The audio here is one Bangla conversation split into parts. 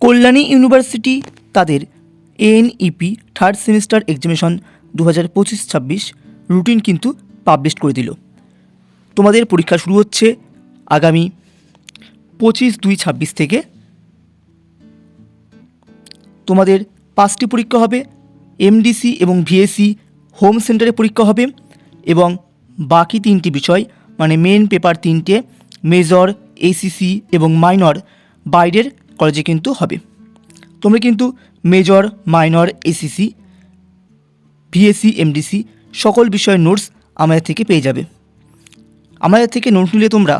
কল্যাণী ইউনিভার্সিটি তাদের এনইপি থার্ড সেমিস্টার এক্সামিনেশন দু হাজার পঁচিশ ছাব্বিশ রুটিন কিন্তু পাবলিশ করে দিল। তোমাদের পরীক্ষা শুরু হচ্ছে আগামী পঁচিশ দুই ছাব্বিশ থেকে। তোমাদের পাঁচটি পরীক্ষা হবে এমডিসি এবং ভিএসসি হোম সেন্টারে পরীক্ষা হবে এবং বাকি তিনটি বিষয় মানে মেন পেপার তিনটে মেজর এসিসি এবং মাইনর বাইরের কলেজে কিন্তু হবে। তোমরা কিন্তু major minor ACC VSC MDC সকল বিষয়ের নোটস আমাদের থেকে পেয়ে যাবে। আমাদের থেকে নোট নিলে তোমরা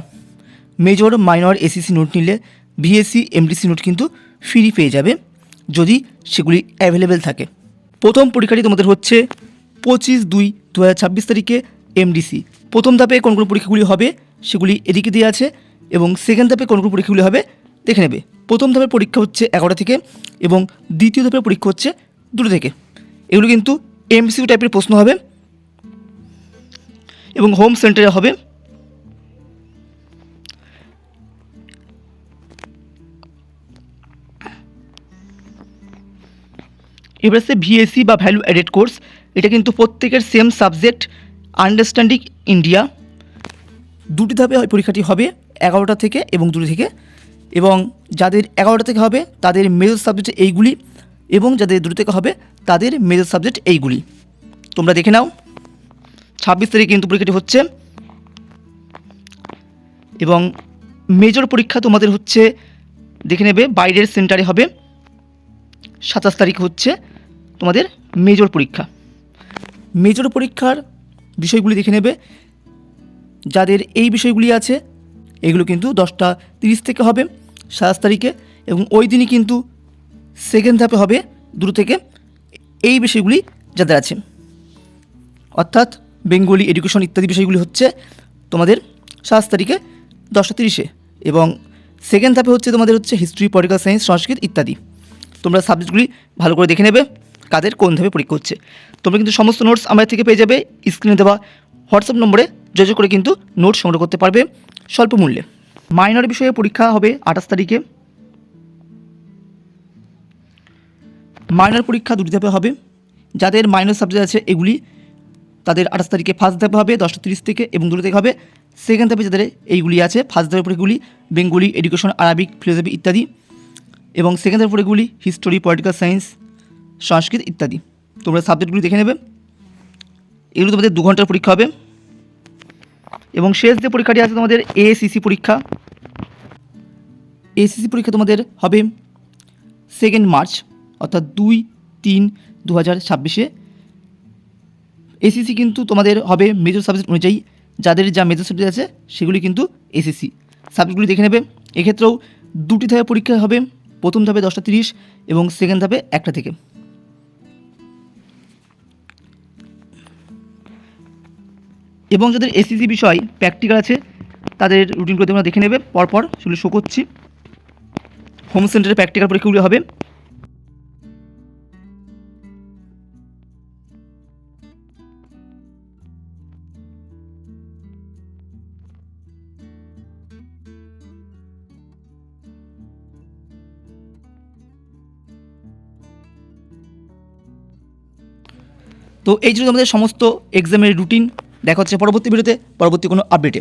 মেজর মাইনর এসিসি নোট নিলে ভিএসসি এমডিসি নোট কিন্তু ফ্রি পেয়ে যাবে, যদি সেগুলি অ্যাভেলেবেল থাকে। প্রথম পরীক্ষাটি তোমাদের হচ্ছে পঁচিশ দুই দু তারিখে এমডিসি প্রথম ধাপে কোন কোন পরীক্ষাগুলি হবে সেগুলি এদিকে দিয়ে আছে এবং সেকেন্ড ধাপে কোন কোন পরীক্ষাগুলি হবে দেখে নেবে। প্রথম ধাপের পরীক্ষা হচ্ছে এগারোটা থেকে এবং দ্বিতীয় ধাপের পরীক্ষা হচ্ছে দুটো থেকে। এগুলো কিন্তু এমসিউ টাইপের প্রশ্ন হবে এবং হোম সেন্টারে হবে। এবার সে ভিএসসি বা ভ্যালু অ্যাডেড কোর্স এটা কিন্তু প্রত্যেকের সেম সাবজেক্ট আন্ডারস্ট্যান্ডিং ইন্ডিয়া দুটি ধাপে পরীক্ষাটি হবে এগারোটা থেকে এবং দুটি থেকে এবং যাদের এগারোটা থেকে হবে, তাদের মেজর সাবজেক্ট এইগুলি এবং যাদের দুটো থেকে হবে, তাদের মেজর সাবজেক্ট এইগুলি। তোমরা দেখে নাও। ছাব্বিশ তারিখে কিন্তু পরীক্ষাটি হচ্ছে। এবং মেজর পরীক্ষা তোমাদের হচ্ছে, দেখে নেবে, বাইরের সেন্টারে হবে। সাতাশ তারিখ হচ্ছে তোমাদের মেজর পরীক্ষা। মেজর পরীক্ষার বিষয়গুলি দেখে নেবে। যাদের এই বিষয়গুলি আছে, এগুলো কিন্তু দশটা তিরিশ থেকে হবে। সাতাশ তারিখে এবং ওই দিনই কিন্তু সেকেন্ড ধাপে হবে দুটো থেকে এই বিষয়গুলি যাদের আছে। অর্থাৎ বেঙ্গলি এডুকেশন ইত্যাদি বিষয়গুলি হচ্ছে তোমাদের সাতাশ তারিখে দশটা তিরিশে এবং সেকেন্ড ধাপে হচ্ছে তোমাদের হচ্ছে হিস্ট্রি পলিটিক্যাল সায়েন্স সংস্কৃত ইত্যাদি। তোমরা সাবজেক্টগুলি ভালো করে দেখে নেবে কাদের কোন ধাপে পরীক্ষা হচ্ছে। তোমরা কিন্তু সমস্ত নোটস আমাদের থেকে পেয়ে যাবে। স্ক্রিনে দেওয়া হোয়াটসঅ্যাপ নম্বরে যোগাযোগ করে কিন্তু নোট সংগ্রহ করতে পারবে স্বল্প মূল্যে। মাইনর বিষয়ে পরীক্ষা হবে আঠাশ তারিখে। মাইনর পরীক্ষা দুটি ধাপে হবে। যাদের মাইনর সাবজেক্ট আছে এগুলি তাদের আঠাশ তারিখে ফার্স্ট ধাপে হবে দশটা তিরিশ থেকে এবং দুটো থেকে হবে। সেকেন্ড ধাপে যাদের এইগুলি আছে ফার্স্ট ধাপের পরীক্ষাগুলি বেঙ্গলি এডুকেশন আরবিক ফিলোসফি ইত্যাদি এবং সেকেন্ড ধাপের পরীক্ষাগুলি হিস্টোরি পলিটিক্যাল সায়েন্স সংস্কৃত ইত্যাদি। তোমরা সাবজেক্টগুলি দেখে নেবে। এগুলো তোমাদের দু ঘণ্টার পরীক্ষা হবে। এবং শেষ যে পরীক্ষাটি আছে তোমাদের এএসিসি পরীক্ষা। এসিসি পরীক্ষা তোমাদের হবে সেকেন্ড মার্চ অর্থাৎ দুই তিন দু হাজার ছাব্বিশে এসিসি কিন্তু তোমাদের হবে মেজর সাবজেক্ট অনুযায়ী, যাদের যা মেজর সাবজেক্ট আছে, সেগুলি কিন্তু এসিসি সাবজেক্টগুলি দেখে নেবে। এক্ষেত্রেও দুটি ধাপে পরীক্ষা হবে, প্রথম ধাপে দশটা তিরিশ এবং সেকেন্ড ধাপে একটা থেকে। এবং যাদের এসিসি বিষয় প্র্যাকটিক্যাল আছে, তাদের রুটিনগুলো তোমরা দেখে নেবে, পরপর সেগুলো শো করছি। হোম সেন্টারে প্র্যাকটিক্যাল পরীক্ষাগুলি হবে। তো এই ছিল আমাদের সমস্ত এক্সামের রুটিন দেখা হচ্ছে পরবর্তী ভিডিওতে পরবর্তী কোনো আপডেটে